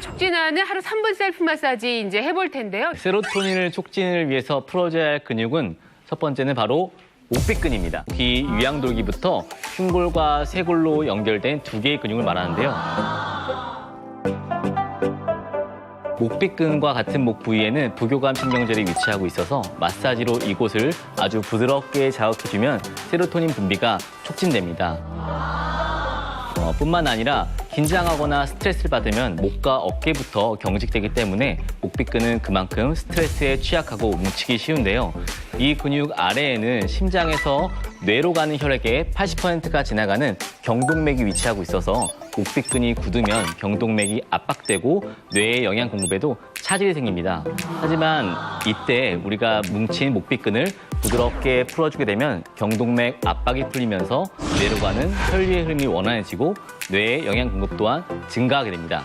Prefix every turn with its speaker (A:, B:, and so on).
A: 촉진하는 하루 3분 셀프 마사지 이제 해볼 텐데요.
B: 세로토닌을 촉진을 위해서 풀어줘야 할 근육은 첫 번째는 바로 목비근입니다. 귀 위양돌기부터 흉골과 쇄골로 연결된 두 개의 근육을 말하는데요. 목비근과 같은 목 부위에는 부교감 신경절이 위치하고 있어서 마사지로 이곳을 아주 부드럽게 자극해주면 세로토닌 분비가 촉진됩니다. 어, 뿐만 아니라 긴장하거나 스트레스를 받으면 목과 어깨부터 경직되기 때문에 목비근은 그만큼 스트레스에 취약하고 뭉치기 쉬운데요. 이 근육 아래에는 심장에서 뇌로 가는 혈액의 80%가 지나가는 경동맥이 위치하고 있어서 목비근이 굳으면 경동맥이 압박되고 뇌의 영양 공급에도 차질이 생깁니다. 하지만 이때 우리가 뭉친 목비근을 부드럽게 풀어주게 되면 경동맥 압박이 풀리면서 뇌로 가는 혈류의 흐름이 원활해지고 뇌의 영양 공급 또한 증가하게 됩니다.